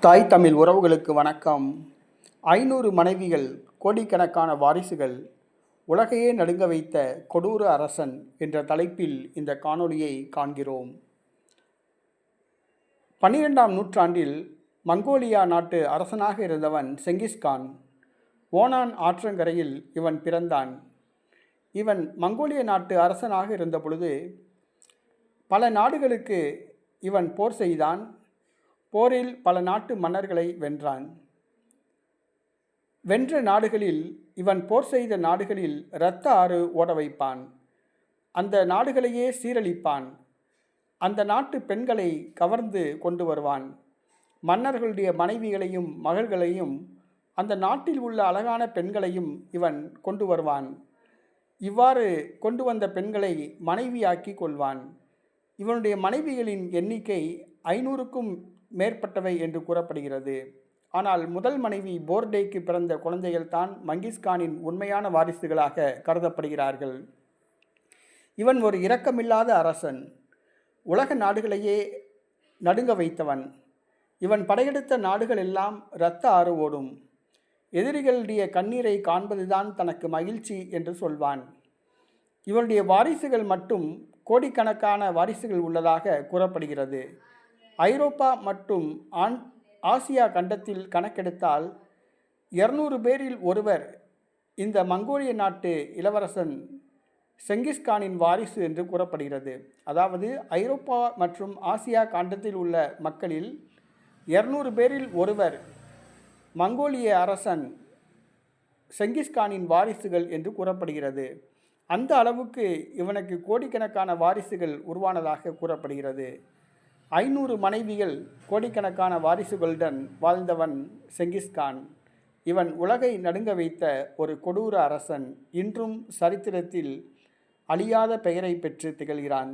தாய் தமிழ் உறவுகளுக்கு வணக்கம். ஐநூறு மனைவிகள் கோடிக்கணக்கான வாரிசுகள் உலகையே நடுங்க வைத்த கொடூர அரசன் என்ற தலைப்பில் இந்த காணொளியை காண்கிறோம். பன்னிரெண்டாம் நூற்றாண்டில் மங்கோலியா நாட்டு அரசனாக இருந்தவன் செங்கிஸ்கான் ஓனான் ஆற்றங்கரையில் இவன் பிறந்தான். இவன் மங்கோலிய நாட்டு அரசனாக இருந்தபொழுது பல நாடுகளுக்கு இவன் போர் செய்தான். போரில் பல நாட்டு மன்னர்களை வென்றான். வென்ற நாடுகளில் இவன் போர் செய்த நாடுகளில் இரத்த ஆறு ஓட வைப்பான். அந்த நாடுகளையே சீரழிப்பான். அந்த நாட்டு பெண்களை கவர்ந்து கொண்டு வருவான். மன்னர்களுடைய மனைவிகளையும் மகள்களையும் அந்த நாட்டில் உள்ள அழகான பெண்களையும் இவன் கொண்டு வருவான். இவ்வாறு கொண்டு வந்த பெண்களை மனைவியாக்கி கொள்வான். இவனுடைய மனைவிகளின் எண்ணிக்கை ஐநூறுக்கும் மேற்பட்டவை என்று கூறப்படுகிறது. ஆனால் முதல் மனைவி போர்டேக்கு பிறந்த குழந்தைகள் தான் மங்கிஸ்கானின் உண்மையான வாரிசுகளாக கருதப்படுகிறார்கள். இவன் ஒரு இரக்கமில்லாத அரசன். உலக நாடுகளையே நடுங்க வைத்தவன். இவன் படையெடுத்த நாடுகள் எல்லாம் இரத்த ஆறு ஓடும் எதிரிகளுடைய கண்ணீரை காண்பதுதான் தனக்கு மகிழ்ச்சி என்று சொல்வான். இவனுடைய வாரிசுகள் மட்டும் கோடிக்கணக்கான வாரிசுகள் உள்ளதாக கூறப்படுகிறது. ஐரோப்பா மற்றும் ஆன் ஆசியா கண்டத்தில் கணக்கெடுத்தால் இருநூறு பேரில் ஒருவர் இந்த மங்கோலிய நாட்டு இளவரசன் செங்கிஸ்கானின் வாரிசு என்று கூறப்படுகிறது. அதாவது ஐரோப்பா மற்றும் ஆசியா காண்டத்தில் உள்ள மக்களில் இருநூறு பேரில் ஒருவர் மங்கோலிய அரசன் செங்கிஸ்கானின் வாரிசுகள் என்று கூறப்படுகிறது. அந்த அளவுக்கு இவனுக்கு கோடிக்கணக்கான வாரிசுகள் உருவானதாக கூறப்படுகிறது. ஐநூறு மனைவிகள் கோடிக்கணக்கான வாரிசுகளுடன் வாழ்ந்தவன் செங்கிஸ்கான் இவன் உலகை நடுங்க வைத்த ஒரு கொடூர அரசன் இன்றும் சரித்திரத்தில் அழியாத பெயரை பெற்று திகழ்கிறான்.